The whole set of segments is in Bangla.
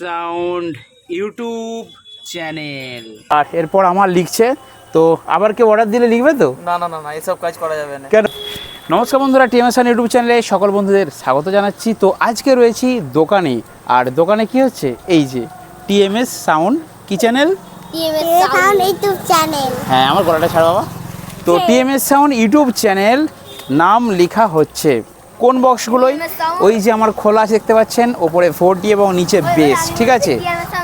সাউন্ড ইউটিউব চ্যানেল আর এরপর আমার লিখছে তো আবার কেউ অর্ডার দিলে লিখবে তো? না না না না এসব কাজ করা যাবে না। কেন? নমস্কার বন্ধুরা টিএমএসআন ইউটিউব চ্যানেলে সকল বন্ধুদের স্বাগত জানাচ্ছি। তো আজকে রয়েছি দোকানে আর দোকানে কি হচ্ছে? এই যে টিএমএস সাউন্ড কি চ্যানেল সাউন্ড ইউটিউব চ্যানেল হ্যাঁ আমার গলাটা ছাড় বাবা। তো টিএমএস সাউন্ড ইউটিউব চ্যানেল নাম লেখা হচ্ছে। কোন বক্সগুলোই? ওই যে আমার খোলা আছে দেখতে পাচ্ছেন? ওপরে ফোর ডি এবং নিচে বেস ঠিক আছে?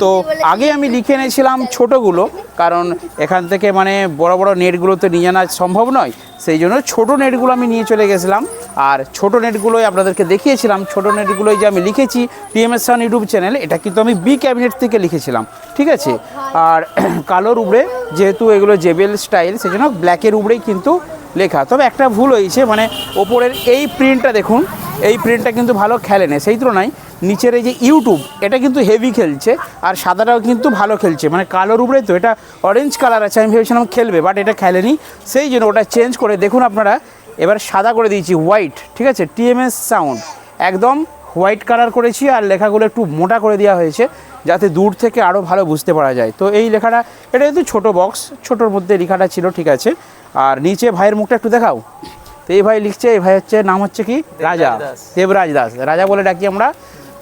তো আগে আমি লিখে এনেছিলাম ছোটোগুলো কারণ এখান থেকে মানে বড় বড় নেটগুলো তো নিয়ে আনা সম্ভব নয়। সেই জন্য ছোটো নেটগুলো আমি নিয়ে চলে গেছিলাম। আর ছোটো নেটগুলোই আপনাদেরকে দেখিয়েছিলাম। ছোটো নেটগুলোই যে আমি লিখেছি টিএমএস সাউন্ড ইউটিউব চ্যানেল এটা কিন্তু আমি বি ক্যাবিনেট থেকে লিখেছিলাম ঠিক আছে? আর কালোর উপরে যেহেতু এগুলো জেবেল স্টাইল সেই জন্য ব্ল্যাকের উপরেই কিন্তু লেখা। তবে একটা ভুল হয়েছে মানে ওপরের এই প্রিন্টটা দেখুন, এই প্রিন্টটা কিন্তু ভালো খেলে না, সেই তুলনায় নিচের এই যে ইউটিউব এটা কিন্তু হেভি খেলছে, আর সাদাটাও কিন্তু ভালো খেলছে মানে কালোর উপরে তো, এটা অরেঞ্জ কালার আছে, আমি ভেবেছিলাম খেলবে বাট এটা খেলেনি, সেই জন্য ওটা চেঞ্জ করে, দেখুন আপনারা, এবার সাদা করে দিয়েছি হোয়াইট ঠিক আছে টিএমএস সাউন্ড একদম হোয়াইট কালার করেছি, আর লেখাগুলো একটু মোটা করে দেওয়া হয়েছে, যাতে দূর থেকে আরও ভালো বুঝতে পারা যায়। তো এই লেখাটা, এটা কিন্তু ছোটো বক্স ছোটোর মধ্যে লেখাটা ছিল, ঠিক আছে আর নিচে ভাইয়ের মুখটা একটু দেখাও। তো এই ভাই লিখছে এই ভাই হচ্ছে নাম হচ্ছে কি? রাজা। দেবরাজ দাস। রাজা বলে ডাকি আমরা।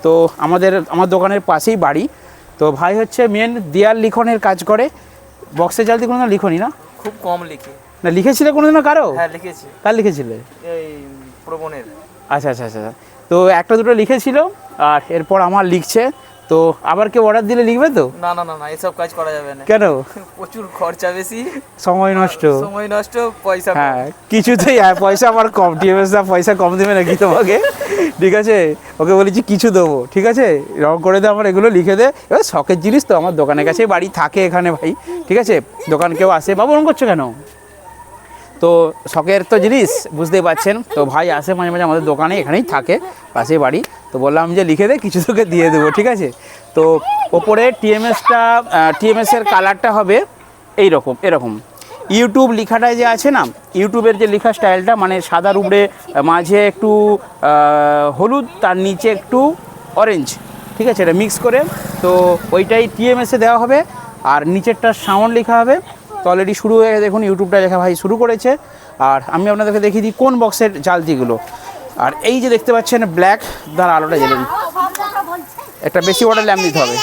তো আমাদের আমার দোকানের পাশেই বাড়ি। তো ভাই হচ্ছে মেন দেয়াল লিখনের কাজ করে। বক্সে জালতি কোনো লিখনি না? খুব কম লিখি। না লিখেছিলে কোনোদিনও কারও? হ্যাঁ লিখেছি। কার লিখেছিলে? এই প্রবণের। আচ্ছা আচ্ছা আচ্ছা। তো একটা দুটো লিখেছিল আর এরপর আমার লিখছে। তো আবার কেউ অর্ডার দিলে লিখবে তো? না না না না এসব কাজ করা যাবে না। কেন? প্রচুর খরচা বেশি। সময় নষ্ট। সময় নষ্ট পয়সা হ্যাঁ কিছুতেই হ্যাঁ পয়সা আমার কম। টিএমএস দা পয়সা কম দেবে নাকি তোমাকে? ঠিক আছে? ওকে বলেছি কিছু দেবো। ঠিক আছে? রং করে দে আমার এগুলো লিখে দে। এবার শখের জিনিস তো আমার দোকানের কাছেই বাড়ি থাকে এখানে ভাই। ঠিক আছে? দোকান কেউ আসে বাবু ওরকম করছ কেন? তো শখের তো জিনিস, বুঝতেই পারছেন। তো ভাই আসে মাঝে মাঝে আমাদের দোকানে, এখানেই থাকে, পাশেই বাড়ি। তো বললাম যে লিখে দে, কিছু তোকে দিয়ে দেবো, ঠিক আছে? তো ওপরে টিএমএসটা টিএমএসের কালারটা হবে এই রকম এরকম। ইউটিউব লেখাটায় যে আছে না, ইউটিউবের যে লেখা স্টাইলটা মানে সাদার উপরে মাঝে একটু হলুদ, তার নিচে একটু অরেঞ্জ ঠিক আছে? এটা মিক্স করে, তো ওইটাই টিএমএসে দেওয়া হবে, আর নিচেরটা সাউন্ড লেখা হবে। তো অলরেডি শুরু হয়ে গেছে। দেখুন ইউটিউবটা লেখা ভাই শুরু করেছে। আর আমি আপনাদেরকে দেখিয়ে দিই কোন বক্সের জালতিগুলো আর এই যে দেখতে পাচ্ছেন ব্ল্যাক দ্বারা আলোটা জ্বেলে দিই একটা বেশি অর্ডার ল্যাম্প দিতে হবে।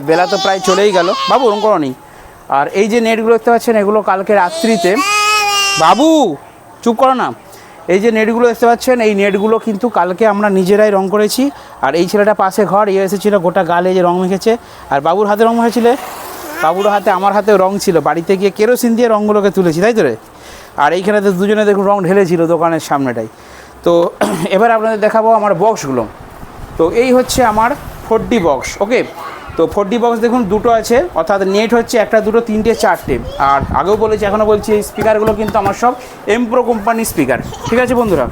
বেলা- তো প্রায় চলেই গেল। বাবু ওরকম করো নি। আর এই যে নেটগুলো দেখতে পাচ্ছেন, এগুলো কালকে রাত্রিতে। বাবু, চুপ করো না। এই যে নেটগুলো দেখতে পাচ্ছেন, এই নেটগুলো কিন্তু কালকে আমরা নিজেরাই রং করেছি। আর এই ছেলেটা পাশে ঘর ইয়ে এসেছিল গোটা গালে যে রং মেখেছে। আর বাবুর হাতে রং মেখেছিলে? বাবুর হাতে, আমার হাতে রং ছিল। বাড়িতে গিয়ে কেরোসিন দিয়ে রঙগুলোকে তুলেছি, তাই তো রে? আর এইখানে তো দুজনে দেখুন রং ঢেলেছিল দোকানের সামনেটাই। তো এবার আপনাদের দেখাবো আমার বক্সগুলো। তো এই হচ্ছে আমার ফোরডি বক্স, ওকে? তো ফোরডি বক্স দেখুন দুটো আছে, অর্থাৎ নেট হচ্ছে একটা, দুটো, তিনটে, চারটে। আর আগেও বলেছি এখনও বলছি, এই স্পিকারগুলো কিন্তু আমার সব এমপ্রো কোম্পানির স্পিকার। ঠিক আছে বন্ধুরা?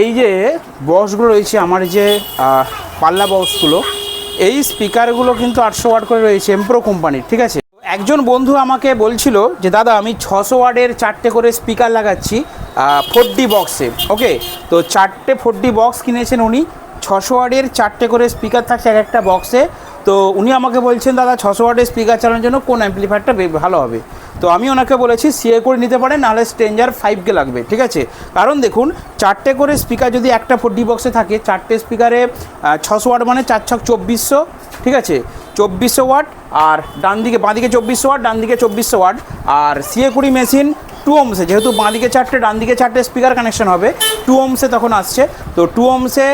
এই যে বক্সগুলো রয়েছে, আমার যে পাল্লা বক্সগুলো এই স্পিকারগুলো কিন্তু আটশো ওয়াট করে রয়েছে এমপ্রো কোম্পানির, ঠিক আছে? একজন বন্ধু আমাকে বলছিল যে, দাদা, আমি ছশো ওয়ার্ডের চারটে করে স্পিকার লাগাচ্ছি ফোর ডি বক্সে। ওকে, তো চারটে ফোর ডি বক্স কিনেছেন উনি, ছশো ওয়ার্ডের চারটে করে স্পিকার থাকছে এক একটা বক্সে। তো উনি আমাকে বলছেন, দাদা, ছশো ওয়ার্ডের স্পিকার চালানোর জন্য কোন অ্যাম্পলিফায়ারটা ভালো হবে? তো আমি ওনাকে বলেছি, সিএ করে নিতে পারেন, নাহলে স্ট্রেঞ্জার ফাইভকে লাগবে। ঠিক আছে? কারণ দেখুন, চারটে করে স্পিকার যদি একটা ফোর ডি বক্সে থাকে, চারটে স্পিকারে ছশো ওয়াট মানে চার ছক চব্বিশশো, ঠিক আছে? চব্বিশশো ওয়াট আর ডান দিকে, বাঁ দিকে চব্বিশশো ওয়াট, ডান দিকে চব্বিশশো ওয়াট। আর সিএ কুড়ি মেশিন টু ওমসে যেহেতু বাঁ দিকে চারটে, ডান দিকে চারটে স্পিকার কানেকশন হবে টু ওমসে তখন আসছে। তো টু ওমসে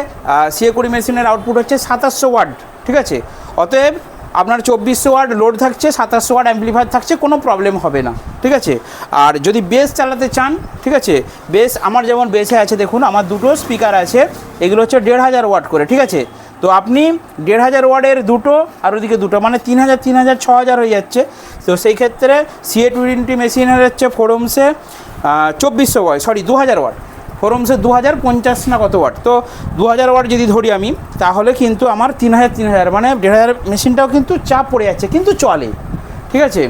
সিএ কুড়ি মেশিনের আউটপুট হচ্ছে সাতাশশো ওয়াট, ঠিক আছে? অতএব আপনার চব্বিশশো ওয়াট লোড থাকছে সাতাশশো ওয়াট অ্যাম্পলিফায়ার থাকছে, কোনো প্রবলেম হবে না, ঠিক আছে? আর যদি বেস চালাতে চান, ঠিক আছে? বেস আমার যেমন বেসে আছে, দেখুন, আমার দুটো স্পিকার আছে, এগুলো হচ্ছে দেড় হাজার ওয়াট করে, ঠিক আছে? তো আপনি দেড় হাজার ওয়ার্ডের দুটো আর ওদিকে দুটো মানে তিন হাজার তিন হাজার, ছ হাজার হয়ে যাচ্ছে। তো সেই ক্ষেত্রে সিএ টোয়েন্টি মেশিনের হচ্ছে ফোরমসে চব্বিশশো ওয়াট সরি দু হাজার ওয়াট। ফোরমসে দু হাজার পঞ্চাশ না কত ওয়াট? তো দু হাজার ওয়াট যদি ধরি আমি, তাহলে কিন্তু আমার তিন হাজার তিন হাজার মানে দেড় হাজার মেশিনটাও কিন্তু চাপ পড়ে যাচ্ছে, কিন্তু চলে। ঠিক আছে?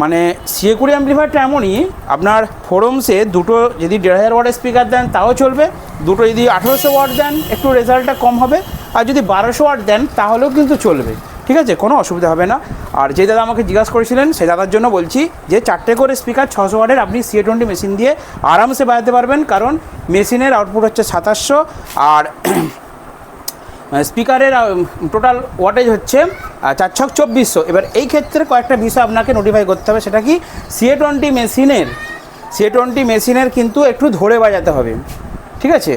মানে সিএ কুড়ি অ্যাম্পলিফায়ারটা এমনই, আপনার ফোরমসে দুটো যদি দেড় হাজার ওয়াটের স্পিকার দেন, তাও চলবে। দুটো যদি আঠেরোশো ওয়াট দেন, একটু রেজাল্টটা কম হবে। আর যদি বারোশো ওয়াট দেন, তাহলেও কিন্তু চলবে। ঠিক আছে? কোনো অসুবিধা হবে না। আর যে দাদা আমাকে জিজ্ঞাসা করেছিলেন, সেই দাদার জন্য বলছি যে চারটে করে স্পিকার ছশো ওয়াটের আপনি সি টোয়েন্টি মেশিন দিয়ে আরামসে বাজাতে পারবেন, কারণ মেশিনের আউটপুট হচ্ছে সাতাশশো আর স্পিকারের টোটাল ওয়াটেজ হচ্ছে চার ছক চব্বিশশো। এবার এই ক্ষেত্রে কয়েকটা বিষয় আপনাকে নোটিফাই করতে হবে, সেটা কি? সিএ টোয়েন্টি মেশিনের সিএ টোয়েন্টি মেশিনের কিন্তু একটু ধরে বাজাতে হবে। ঠিক আছে?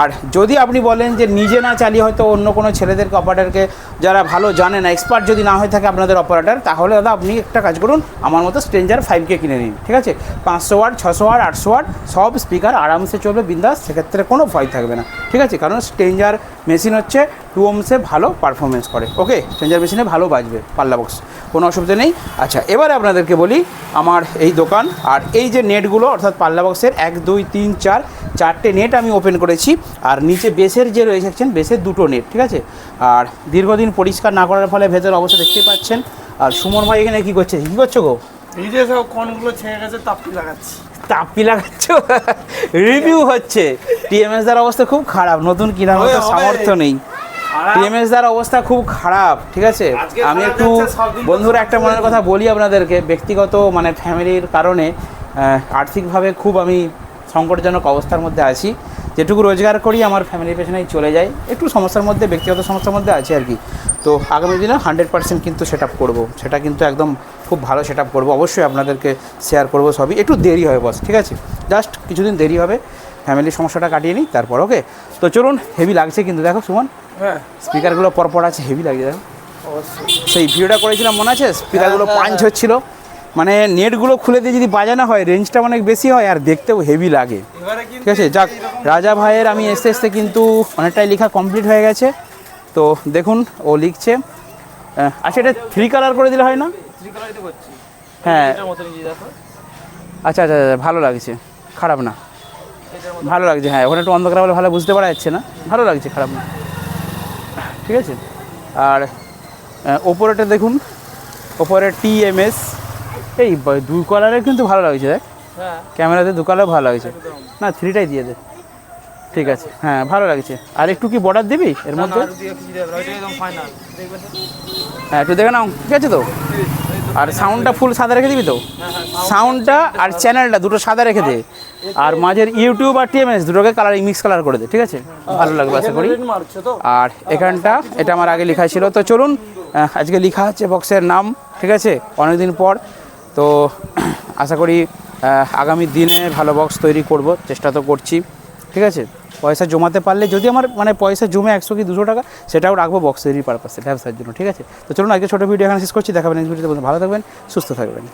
আর যদি আপনি বলেন যে নিজে না চালিয়ে হয়তো অন্য কোনো ছেলেদেরকে অপারেটারকে যারা ভালো জানে না এক্সপার্ট যদি না হয়ে থাকে আপনাদের অপারেটার তাহলে দাদা আপনি একটা কাজ করুন, আমার মতো স্ট্রেঞ্জার ফাইভকে কিনে নিন, ঠিক আছে? পাঁচশো ওয়ার্ড ছশো ওয়ার্ড আটশো ওয়ার্ড সব স্পিকার আরামসে চলবে, বিন্দাস, সেক্ষেত্রে কোনো ভয় থাকবে না, ঠিক আছে? কারণ স্ট্রেঞ্জার মেশিন হচ্ছে টু ওমসে ভালো পারফরমেন্স করে। ওকে চেঞ্জার মেশিনে ভালো বাজবে পাল্লা বক্স কোনো অসুবিধা নেই। আচ্ছা এবারে আপনাদেরকে বলি আমার এই দোকান আর এই যে নেটগুলো অর্থাৎ পাল্লা বক্সের এক দুই তিন চার চারটে নেট আমি ওপেন করেছি। আর নিচে বেসের যে রয়েছেন বেসের দুটো নেট ঠিক আছে? আর দীর্ঘদিন পরিষ্কার না করার ফলে ভেতর অবস্থা দেখতে পাচ্ছেন। আর সুমন ভাই এখানে কী করছে? কী করছ গো? এই যে সব কনগুলো ছেড়ে গেছে তাপটি লাগাচ্ছি। তাপ্পি লাগাচ্ছ? রিভিউ হচ্ছে। টিএমএস দার অবস্থা খুব খারাপ। নতুন কেনার মতো। সামর্থ্য নেই। টিএমএস দার অবস্থা খুব খারাপ ঠিক আছে? আমি একটু বন্ধুরা একটা মনের কথা বলি আপনাদেরকে ব্যক্তিগত মানে ফ্যামিলির কারণে আর্থিকভাবে খুব আমি সংকটজনক অবস্থার মধ্যে আছি। যেটুকু রোজগার করি আমার ফ্যামিলির পেছনেই চলে যায় একটু সমস্যার মধ্যে ব্যক্তিগত সমস্যার মধ্যে আছে আর কি। তো আগামী দিনে হান্ড্রেড পার্সেন্ট কিন্তু সেট আপ করব। সেটা কিন্তু একদম খুব ভালো সেট আপ করব। অবশ্যই আপনাদেরকে শেয়ার করব সবই। একটু দেরি হবে বস ঠিক আছে? জাস্ট কিছুদিন দেরি হবে। ফ্যামিলির সমস্যাটা কাটিয়ে নিই তারপর ওকে তো চলুন হেভি লাগছে কিন্তু দেখো সুমন। হ্যাঁ। স্পিকারগুলো পরপর আছে হেভি লাগছে দেখো। সেই ভিডিওটা করেছিলাম মনে আছে? স্পিকারগুলো পাঞ্চ হচ্ছিল। মানে নেটগুলো খুলে দিয়ে যদি বাজানো হয় রেঞ্জটা অনেক বেশি হয় আর দেখতেও হেভি লাগে। ঠিক আছে? যাক রাজা ভাইয়ের আমি এসতে এসতে কিন্তু অনেকটাই লেখা কমপ্লিট হয়ে গেছে। তো দেখুন ও লিখছে। আচ্ছা এটা থ্রি কালার করে দিলে হয় না? হ্যাঁ। আচ্ছা আচ্ছা আচ্ছা, ভালো লাগছে। খারাপ না। ভালো লাগছে হ্যাঁ ওখানে একটু অন্ধকার বলে ভালো বুঝতে পারা যাচ্ছে না। ভালো লাগছে খারাপ না। ঠিক আছে? আর ওপরেটা দেখুন ওপরে টিএমএস এই দু কালারে কিন্তু ভালো লাগছে দেখ। হ্যাঁ। ক্যামেরাতে দু কালার ভালো লাগছে। না থ্রিটাই দিয়ে দে। ঠিক আছে হ্যাঁ ভালো লাগছে। আর একটু কি বর্ডার দিবি এর মধ্যে? হ্যাঁ একটু দেখে নাও ঠিক আছে তো? আর সাউন্ডটা ফুল সাদা রেখে দিবি তো? সাউন্ডটা আর চ্যানেলটা দুটো সাদা রেখে দে। আর মাঝের ইউটিউব আর টিএমএস দুটোকে কালার মিক্স কালার করে দে, ঠিক আছে? ভালো লাগবে আশা করি। আর এখানটা, এটা আমার আগে লেখা ছিল। তো চলুন আজকে লেখা আছে বক্সের নাম, ঠিক আছে? অনেকদিন পর। তো আশা করি আগামী দিনে ভালো বক্স তৈরি করব। চেষ্টা তো করছি, ঠিক আছে? পয়সা জমাতে পারলে যদি আমার মানে পয়সা জমে একশো কি দুশো টাকা, সেটাও রাখব বক্স তৈরির পারপাসে ব্যবসার জন্য, ঠিক আছে? তো চলুন আজকে ছোটো ভিডিও এখানে শেষ করছি দেখাবেন ভিডিওতে ভালো থাকবেন, সুস্থ থাকবেন।